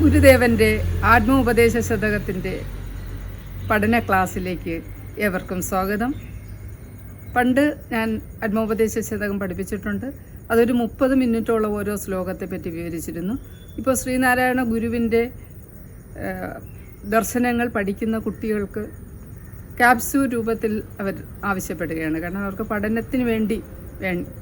ഗുരുദേവന്റെ ആത്മോപദേശ ശതകത്തിന്റെ പഠന ക്ലാസ്സിലേക്ക് ഏവർക്കും സ്വാഗതം. പണ്ട് ഞാൻ ആത്മോപദേശ ശതകം പഠിപ്പിച്ചിട്ടുണ്ട്. അതൊരു മുപ്പത് മിനിറ്റോളം ഓരോ ശ്ലോകത്തെ പറ്റി വിവരിച്ചിരുന്നു. ഇപ്പോൾ ശ്രീനാരായണ ഗുരുവിന്റെ ദർശനങ്ങൾ പഠിക്കുന്ന കുട്ടികൾക്ക് ക്യാപ്സ്യൂൾ രൂപത്തിൽ അവർ ആവശ്യപ്പെടുകയാണ്. കാരണം അവർക്ക് പഠനത്തിന് വേണ്ടി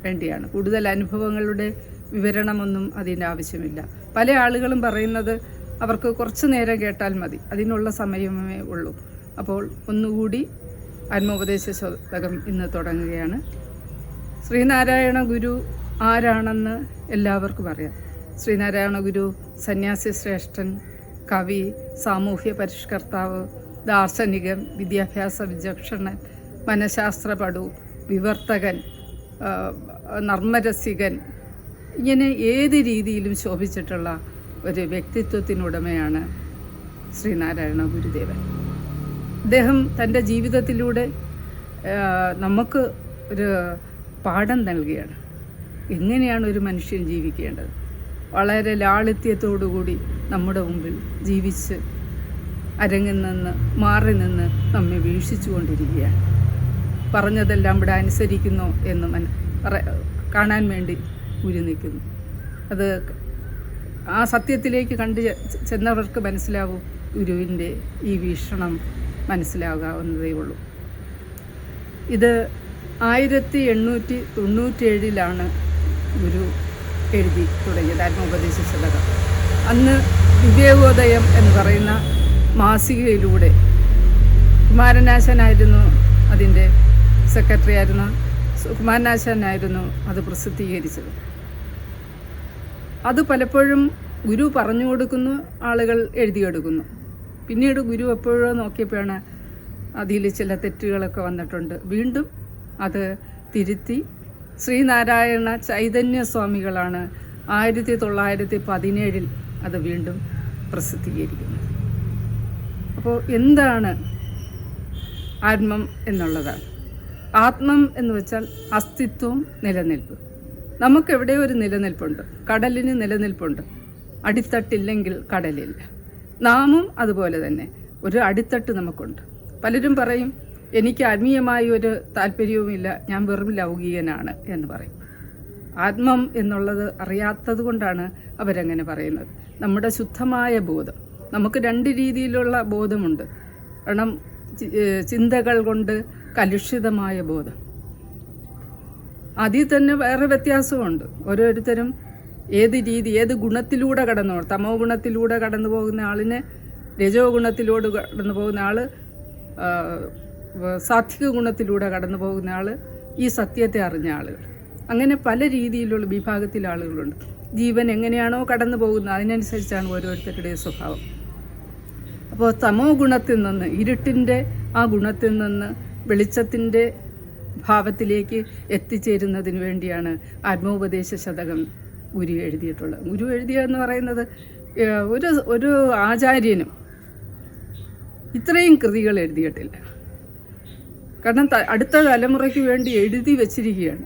വേണ്ടിയാണ്. കൂടുതൽ അനുഭവങ്ങളുടെ വിവരണമൊന്നും അതിന്റെ ആവശ്യമില്ല. പല ആളുകളും പറയുന്നത് അവർക്ക് കുറച്ച് നേരം കേട്ടാൽ മതി. അതിനുള്ള സമയമേ ഉള്ളൂ. അപ്പോൾ ഒന്നുകൂടി ആത്മോപദേശ ശോതകം ഇന്ന് തുടങ്ങുകയാണ്. ശ്രീനാരായണ ഗുരു ആരാണെന്ന് എല്ലാവർക്കും അറിയാം. ശ്രീനാരായണ ഗുരു സന്യാസി ശ്രേഷ്ഠൻ കവി സാമൂഹ്യ പരിഷ്കർത്താവ് ദാർശനികൻ വിദ്യാഭ്യാസ വിചക്ഷണൻ മനഃശാസ്ത്ര പടു വിവർത്തകൻ നർമ്മരസികൻ ഇങ്ങനെ ഏത് രീതിയിലും ശോഭിച്ചിട്ടുള്ള ഒരു വ്യക്തിത്വത്തിനുടമയാണ് ശ്രീനാരായണ ഗുരുദേവൻ. അദ്ദേഹം തന്റെ ജീവിതത്തിലൂടെ നമുക്ക് ഒരു പാഠം നൽകുകയാണ് എങ്ങനെയാണ് ഒരു മനുഷ്യൻ ജീവിക്കേണ്ടത്? വളരെ ലാളിത്യത്തോടുകൂടി നമ്മുടെ മുമ്പിൽ ജീവിച്ച് അരങ്ങിൽ നിന്ന് മാറി നിന്ന് നമ്മെ വീക്ഷിച്ചു കൊണ്ടിരിക്കുകയാണ്. പറഞ്ഞതെല്ലാം ഇവിടെ അനുസരിക്കുന്നു എന്ന് കാണാൻ വേണ്ടി ഗുരു നിൽക്കുന്നു. അത് ആ സത്യത്തിലേക്ക് കണ്ടു ചെന്നവർക്ക് മനസ്സിലാവും ഗുരുവിന്റെ ഈ വീക്ഷണം മനസ്സിലാകാവുന്നതേ ഉള്ളൂ. ഇത് ആയിരത്തി എണ്ണൂറ്റി തൊണ്ണൂറ്റേഴിലാണ് ഗുരു എഴുതി തുടങ്ങിയത് ആത്മോപദേശ അന്ന് വിവേകോദയം എന്ന് പറയുന്ന മാസികയിലൂടെ കുമാരനാശനായിരുന്നു അതിന്റെ സെക്രട്ടറി ആയിരുന്നു കുമാരനാശനായിരുന്നു അത് പ്രസിദ്ധീകരിച്ചത്. അത് പലപ്പോഴും ഗുരു പറഞ്ഞു കൊടുക്കുന്നു ആളുകൾ എഴുതിയെടുക്കുന്നു പിന്നീട് ഗുരു എപ്പോഴോ നോക്കിയപ്പോഴാണ് അതിൽ ചില തെറ്റുകളൊക്കെ വന്നിട്ടുണ്ട്. വീണ്ടും അത് തിരുത്തി ശ്രീനാരായണ ചൈതന്യ സ്വാമികളാണ് ആയിരത്തി തൊള്ളായിരത്തി പതിനേഴിൽ അത് വീണ്ടും പ്രസിദ്ധീകരിക്കുന്നത്. അപ്പോൾ എന്താണ് ആത്മം എന്നുള്ളതാണ് ആത്മം എന്ന് വെച്ചാൽ അസ്തിത്വം നിലനിൽപ്പ്. നമുക്കെവിടെ ഒരു നിലനിൽപ്പുണ്ട്? കടലിന് നിലനിൽപ്പുണ്ട്. അടിത്തട്ടില്ലെങ്കിൽ കടലില്ല നാമും അതുപോലെ തന്നെ ഒരു അടിത്തട്ട് നമുക്കുണ്ട്. പലരും പറയും എനിക്ക് ആത്മീയമായ ഒരു താല്പര്യവുമില്ല ഞാൻ വെറും ലൗകികനാണ് എന്ന് പറയും. ആത്മം എന്നുള്ളത് അറിയാത്തത് കൊണ്ടാണ് അവരങ്ങനെ പറയുന്നത്. നമ്മുടെ ശുദ്ധമായ ബോധം. നമുക്ക് രണ്ട് രീതിയിലുള്ള ബോധമുണ്ട്. കാരണം ചിന്തകൾ കൊണ്ട് കലുഷിതമായ ബോധം. അതിൽ തന്നെ വേറെ വ്യത്യാസമുണ്ട്. ഓരോരുത്തരും ഏത് രീതി ഏത് ഗുണത്തിലൂടെ കടന്നു തമോ ഗുണത്തിലൂടെ കടന്നു പോകുന്ന ആളിന് രജോ ഗുണത്തിലൂടെ കടന്നു പോകുന്ന ആൾ സാത്വിക ഗുണത്തിലൂടെ കടന്നു പോകുന്ന ആൾ ഈ സത്യത്തെ അറിഞ്ഞ ആളുകൾ. അങ്ങനെ പല രീതിയിലുള്ള വിഭാഗത്തിൽ ആളുകളുണ്ട്. ജീവൻ എങ്ങനെയാണോ കടന്നു പോകുന്നത് അതിനനുസരിച്ചാണ് ഓരോരുത്തരുടെയും സ്വഭാവം. അപ്പോൾ തമോ ഗുണത്തിൽ നിന്ന് ഇരുട്ടിന്റെ ആ ഗുണത്തിൽ നിന്ന് വെളിച്ചത്തിന്റെ ഭാവത്തിലേക്ക് എത്തിച്ചേരുന്നതിന് വേണ്ടിയാണ് ആത്മോപദേശ ശതകം ഗുരു എഴുതിയിട്ടുള്ളത്. ഗുരു എഴുതിയ എന്ന് പറയുന്നത് ഒരു ഒരു ആചാര്യനും ഇത്രയും കൃതികൾ എഴുതിയിട്ടില്ല. കാരണം അടുത്ത തലമുറയ്ക്ക് വേണ്ടി എഴുതി വച്ചിരിക്കുകയാണ്.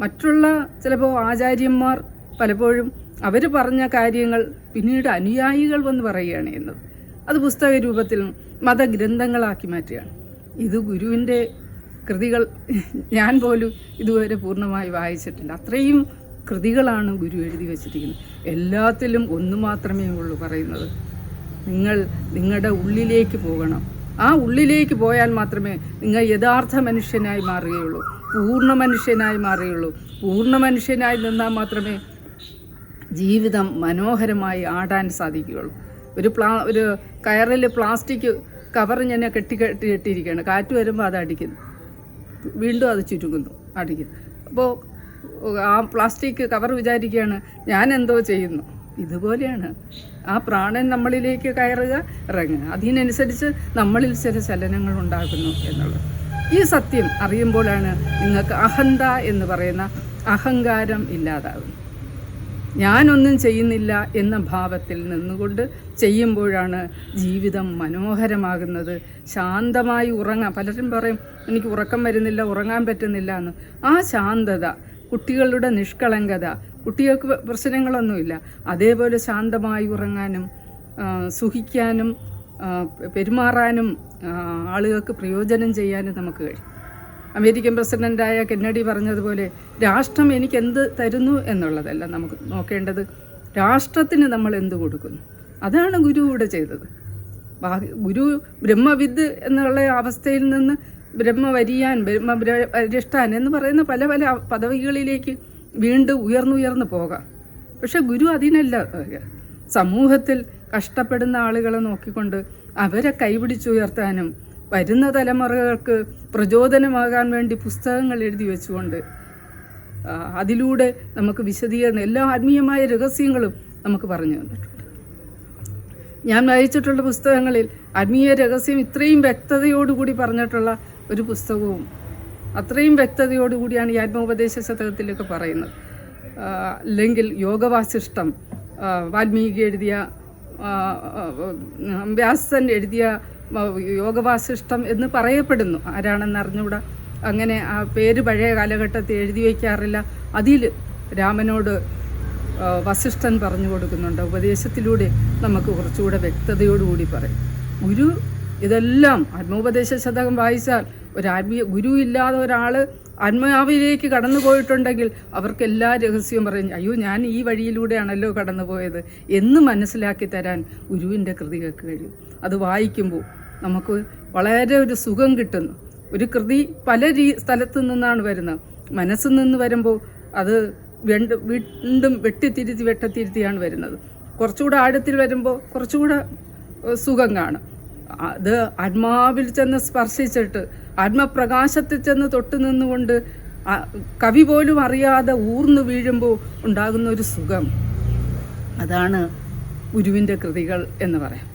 മറ്റുള്ള ചിലപ്പോൾ ആചാര്യന്മാർ പലപ്പോഴും അവർ പറഞ്ഞ കാര്യങ്ങൾ പിന്നീട് അനുയായികൾ വന്ന് പറയുകയാണ് എന്നത്. അത് പുസ്തക രൂപത്തിൽ മതഗ്രന്ഥങ്ങളാക്കി മാറ്റുകയാണ്. ഇത് ഗുരുവിന്റെ കൃതികൾ ഞാൻ പോലും ഇതുവരെ പൂർണമായി വായിച്ചിട്ടില്ല. അത്രയും കൃതികളാണ് ഗുരു എഴുതി വച്ചിരിക്കുന്നത്. എല്ലാത്തിലും ഒന്ന് മാത്രമേ ഉള്ളൂ പറയുന്നത്. നിങ്ങൾ നിങ്ങളുടെ ഉള്ളിലേക്ക് പോകണം. ആ ഉള്ളിലേക്ക് പോയാൽ മാത്രമേ നിങ്ങൾ യഥാർത്ഥ മനുഷ്യനായി മാറുകയുള്ളൂ. പൂർണ മനുഷ്യനായി മാറുകയുള്ളൂ. പൂർണ മനുഷ്യനായി നിന്നാൽ മാത്രമേ ജീവിതം മനോഹരമായി ആടാൻ സാധിക്കുകയുള്ളൂ. ഒരു പ്ലാ ഒരു കയറിൽ പ്ലാസ്റ്റിക് കവർ ഞാൻ കെട്ടി കെട്ടി കെട്ടിയിരിക്കുകയാണ്. കാറ്റ് വരുമ്പോൾ അത് അടിക്കുന്നു. വീണ്ടും അത് ചുരുങ്ങുന്നു അടിക്കുന്നു. അപ്പോൾ ആ പ്ലാസ്റ്റിക് കവർ വിചാരിക്കുകയാണ് ഞാൻ എന്തോ ചെയ്യുന്നു. ഇതുപോലെയാണ്. ആ പ്രാണൻ നമ്മളിലേക്ക് കയറുക ഇറങ്ങുക. അതിനനുസരിച്ച് നമ്മളിൽ ചില ചലനങ്ങൾ ഉണ്ടാകുന്നു എന്നുള്ളത്. ഈ സത്യം അറിയുമ്പോഴാണ് നിങ്ങൾക്ക് അഹന്ത എന്ന് പറയുന്ന അഹങ്കാരം ഇല്ലാതാകുന്നത്. ഞാനൊന്നും ചെയ്യുന്നില്ല എന്ന ഭാവത്തിൽ നിന്നുകൊണ്ട് ചെയ്യുമ്പോഴാണ് ജീവിതം മനോഹരമാകുന്നത്. ശാന്തമായി ഉറങ്ങാം. പലരും പറയും എനിക്ക് ഉറക്കം വരുന്നില്ല ഉറങ്ങാൻ പറ്റുന്നില്ല എന്ന്. ആ ശാന്തത കുട്ടികളുടെ നിഷ്കളങ്കത കുട്ടികൾക്ക് പ്രശ്നങ്ങളൊന്നുമില്ല. അതേപോലെ ശാന്തമായി ഉറങ്ങാനും സുഖിക്കാനും പെരുമാറാനും ആളുകൾക്ക് പ്രയോജനം ചെയ്യാനും നമുക്ക് കഴിയും. അമേരിക്കൻ പ്രസിഡന്റായ കെന്നഡി പറഞ്ഞതുപോലെ രാഷ്ട്രം എനിക്ക് എന്ത് തരുന്നു എന്നുള്ളതല്ല നമുക്ക് നോക്കേണ്ടത്. രാഷ്ട്രത്തിന് നമ്മൾ എന്ത് കൊടുക്കുന്നു? അതാണ് ഗുരു ഇവിടെ ചെയ്തത്. ഗുരു ബ്രഹ്മവിദ് എന്നുള്ള അവസ്ഥയിൽ നിന്ന് ബ്രഹ്മവരിയാൻ ബ്രഹ്മരിഷ്ടാൻ എന്ന് പറയുന്ന പല പല പദവികളിലേക്ക് വീണ്ടും ഉയർന്നുയർന്നു പോകാം. പക്ഷെ ഗുരു അതിനല്ല. സമൂഹത്തിൽ കഷ്ടപ്പെടുന്ന ആളുകളെ നോക്കിക്കൊണ്ട് അവരെ കൈപിടിച്ചുയർത്താനും വരുന്ന തലമുറകൾക്ക് പ്രചോദനമാകാൻ വേണ്ടി പുസ്തകങ്ങൾ എഴുതി വെച്ചുകൊണ്ട് അതിലൂടെ നമുക്ക് വിശദീകരണം എല്ലാ ആത്മീയമായ രഹസ്യങ്ങളും നമുക്ക് പറഞ്ഞു തന്നിട്ടുണ്ട്. ഞാൻ വായിച്ചിട്ടുള്ള പുസ്തകങ്ങളിൽ ആത്മീയ രഹസ്യം ഇത്രയും വ്യക്തതയോടുകൂടി പറഞ്ഞിട്ടുള്ള ഒരു പുസ്തകവും അത്രയും വ്യക്തതയോടുകൂടിയാണ് ഈ ആത്മോപദേശ ശതകത്തിലൊക്കെ പറയുന്നത്. അല്ലെങ്കിൽ യോഗവാസിഷ്ടം വാൽമീകി എഴുതിയ വ്യാസൻ എഴുതിയ യോഗവാസിഷ്ടം എന്ന് പറയപ്പെടുന്നു. ആരാണെന്ന് അറിഞ്ഞുകൂടാ അങ്ങനെ ആ പേര് പഴയ കാലഘട്ടത്തിൽ എഴുതി വയ്ക്കാറില്ല. അതിൽ രാമനോട് വസിഷ്ഠൻ പറഞ്ഞു കൊടുക്കുന്നുണ്ട്. ഉപദേശത്തിലൂടെ നമുക്ക് കുറച്ചുകൂടെ വ്യക്തതയോടുകൂടി പറയും. ഗുരു ഇതെല്ലാം ആത്മോപദേശ ശതകം വായിച്ചാൽ ആത്മീയ ഗുരു ഇല്ലാതെ ഒരാൾ ആത്മാവിലേക്ക് കടന്നു പോയിട്ടുണ്ടെങ്കിൽ അവർക്ക് എല്ലാ രഹസ്യവും പറയും അയ്യോ ഞാൻ ഈ വഴിയിലൂടെയാണല്ലോ കടന്നു പോയത് എന്ന് മനസ്സിലാക്കി തരാൻ ഗുരുവിന്റെ കൃതികൾക്ക് കഴിയും. അത് വായിക്കുമ്പോൾ നമുക്ക് വളരെ ഒരു സുഖം കിട്ടുന്നു. ഒരു കൃതി പല രീ സ്ഥലത്തു നിന്നാണ് വരുന്നത്. മനസ്സിൽ നിന്ന് വരുമ്പോൾ അത് വീണ്ടും വീണ്ടും വെട്ടിത്തിരുത്തി വെട്ടത്തിരുത്തിയാണ് വരുന്നത്. കുറച്ചുകൂടെ ആഴത്തിൽ വരുമ്പോൾ കുറച്ചുകൂടെ സുഖം കാണും. അത് ആത്മാവിൽ ചെന്ന് സ്പർശിച്ചിട്ട് ആത്മപ്രകാശത്തിൽ ചെന്ന് തൊട്ട് നിന്നുകൊണ്ട് കവി പോലും അറിയാതെ ഊർന്നു വീഴുമ്പോൾ ഉണ്ടാകുന്ന ഒരു സുഖം. അതാണ് ഗുരുവിന്റെ കൃതികൾ എന്ന് പറയാം.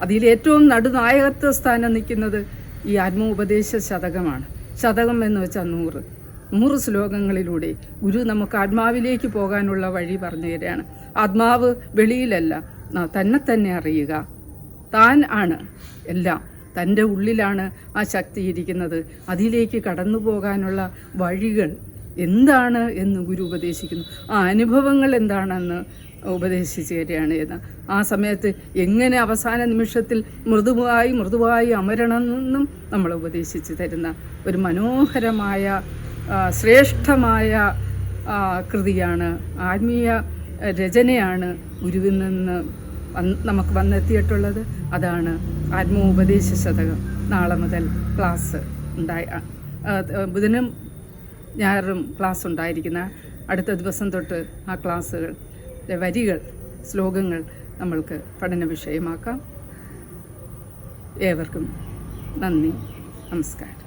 അതിൽ ഏറ്റവും നടുനായകത്വ സ്ഥാനം നിൽക്കുന്നത് ഈ ആത്മോപദേശ ശതകമാണ്. ശതകം എന്ന് വെച്ചാൽ നൂറ്. നൂറ് ശ്ലോകങ്ങളിലൂടെ ഗുരു നമുക്ക് ആത്മാവിലേക്ക് പോകാനുള്ള വഴി പറഞ്ഞു തരികയാണ്. ആത്മാവ് വെളിയിലല്ല തന്നെ തന്നെ അറിയുക. താൻ ആണ് എല്ലാം. തന്റെ ഉള്ളിലാണ് ആ ശക്തി ഇരിക്കുന്നത്. അതിലേക്ക് കടന്നു പോകാനുള്ള വഴികൾ എന്താണ് എന്ന് ഗുരു ഉപദേശിക്കുന്നു. ആ അനുഭവങ്ങൾ എന്താണെന്ന് ഉപദേശിച്ചു തരികയാണ് എന്ന്. ആ സമയത്ത് എങ്ങനെ അവസാന നിമിഷത്തിൽ മൃദുവായി മൃദുവായി അമരണമെന്നും നമ്മൾ ഉപദേശിച്ചു തരുന്ന ഒരു മനോഹരമായ ശ്രേഷ്ഠമായ കൃതിയാണ് ആത്മീയ രചനയാണ് ഗുരുവിൽ നിന്ന് നമുക്ക് വന്നെത്തിയിട്ടുള്ളത്. അതാണ് ആത്മോപദേശ ശതകം. നാളെ മുതൽ ക്ലാസ് ഉണ്ടായി ബുധനും ഞായറും ക്ലാസ് ഉണ്ടായിരിക്കുന്ന അടുത്ത ദിവസം തൊട്ട് ആ ക്ലാസ്സുകൾ. വരികൾ ശ്ലോകങ്ങൾ നമ്മൾക്ക് പഠന വിഷയമാക്കാം. ഏവർക്കും നന്ദി നമസ്കാരം.